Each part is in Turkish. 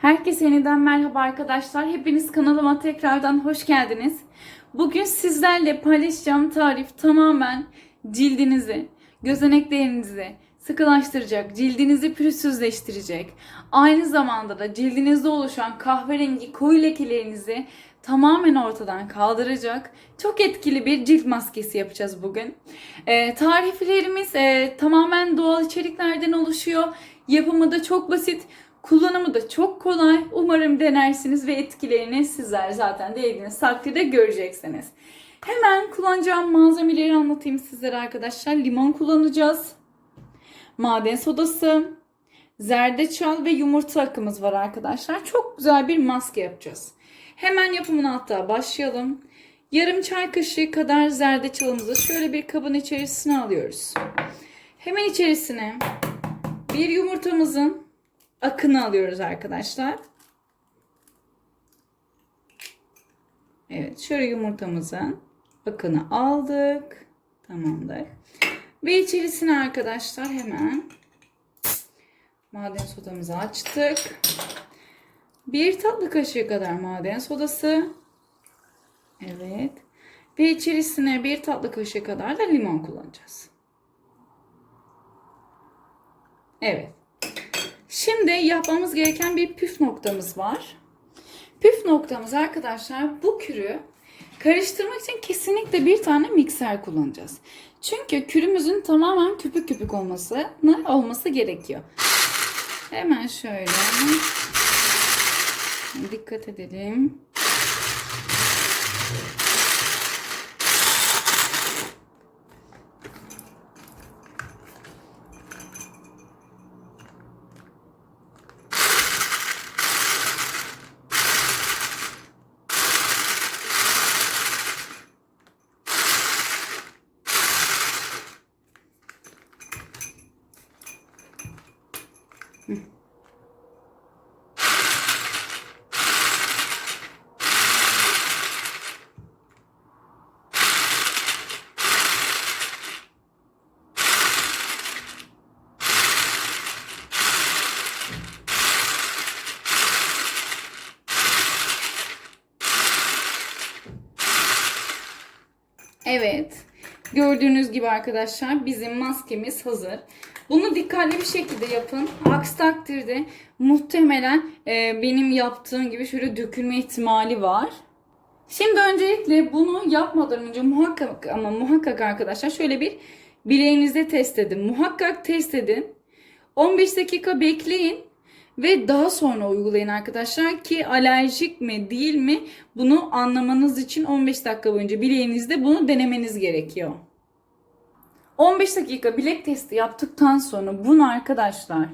Herkese yeniden merhaba arkadaşlar. Hepiniz kanalıma tekrardan hoş geldiniz. Bugün sizlerle paylaşacağım tarif tamamen cildinizi, gözeneklerinizi sıkılaştıracak, cildinizi pürüzsüzleştirecek. Aynı zamanda da cildinizde oluşan kahverengi koyu lekelerinizi tamamen ortadan kaldıracak çok etkili bir cilt maskesi yapacağız bugün. Ee, tariflerimiz e, tamamen doğal içeriklerden oluşuyor. Yapımı da çok basit. Kullanımı da çok kolay. Umarım denersiniz ve etkilerini sizler zaten denediğiniz takdirde göreceksiniz. Hemen kullanacağım malzemeleri anlatayım sizlere arkadaşlar. Limon kullanacağız. Maden sodası, zerdeçal ve yumurta akımız var arkadaşlar. Çok güzel bir maske yapacağız. Hemen yapımına hatta başlayalım. Yarım çay kaşığı kadar zerdeçalımızı şöyle bir kabın içerisine alıyoruz. Hemen içerisine bir yumurtamızın akını alıyoruz arkadaşlar. Evet şöyle yumurtamızın akını aldık. Tamamdır. Ve içerisine arkadaşlar hemen maden sodamızı açtık. Bir tatlı kaşığı kadar maden sodası. Evet. Ve içerisine bir tatlı kaşığı kadar da limon kullanacağız. Evet. Şimdi yapmamız gereken bir püf noktamız var. Püf noktamız arkadaşlar bu kürü karıştırmak için kesinlikle bir tane mikser kullanacağız. Çünkü kürümüzün tamamen köpük köpük olması olması gerekiyor. Hemen şöyle dikkat edelim. Evet. Gördüğünüz gibi arkadaşlar bizim maskemiz hazır. Bunu dikkatli bir şekilde yapın. Aksi takdirde muhtemelen e, benim yaptığım gibi şöyle dökülme ihtimali var. Şimdi öncelikle bunu yapmadan önce muhakkak ama muhakkak arkadaşlar şöyle bir bileğinizde test edin. Muhakkak test edin. 15 dakika bekleyin ve daha sonra uygulayın arkadaşlar ki alerjik mi değil mi bunu anlamanız için 15 dakika boyunca bileğinizde bunu denemeniz gerekiyor. 15 dakika bilek testi yaptıktan sonra bunu arkadaşlar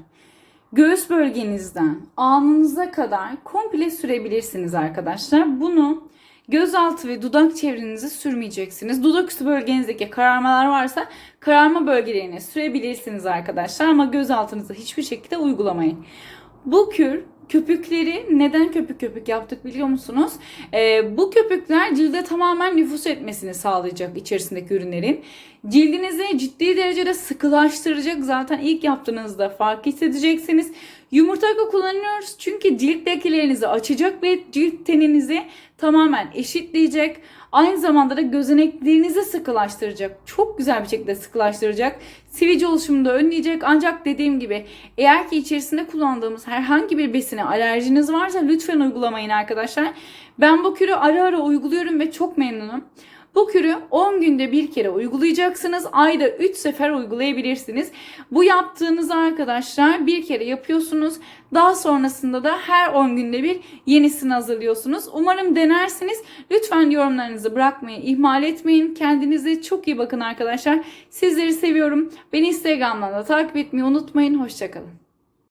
göğüs bölgenizden alnınıza kadar komple sürebilirsiniz arkadaşlar. Bunu gözaltı ve dudak çevrenize sürmeyeceksiniz. Dudak üstü bölgenizdeki kararmalar varsa kararma bölgelerine sürebilirsiniz arkadaşlar ama gözaltınıza hiçbir şekilde uygulamayın. Bu kür köpükleri neden köpük köpük yaptık biliyor musunuz? Ee, bu köpükler cilde tamamen nüfus etmesini sağlayacak içerisindeki ürünlerin. Cildinizi ciddi derecede sıkılaştıracak. Zaten ilk yaptığınızda fark hissedeceksiniz. Yumurta akı kullanıyoruz çünkü cilt lekelerinizi açacak ve cilt teninizi tamamen eşitleyecek. Aynı zamanda da gözeneklerinizi sıkılaştıracak. Çok güzel bir şekilde sıkılaştıracak. Sivilce oluşumunu da önleyecek. Ancak dediğim gibi eğer ki içerisinde kullandığımız herhangi bir besine alerjiniz varsa lütfen uygulamayın arkadaşlar. Ben bu kürü ara ara uyguluyorum ve çok memnunum. Bu kürü 10 günde bir kere uygulayacaksınız. Ayda 3 sefer uygulayabilirsiniz. Bu yaptığınız arkadaşlar bir kere yapıyorsunuz. Daha sonrasında da her 10 günde bir yenisini hazırlıyorsunuz. Umarım denersiniz. Lütfen yorumlarınızı bırakmayı ihmal etmeyin. Kendinize çok iyi bakın arkadaşlar. Sizleri seviyorum. Beni Instagram'dan da takip etmeyi unutmayın. Hoşçakalın.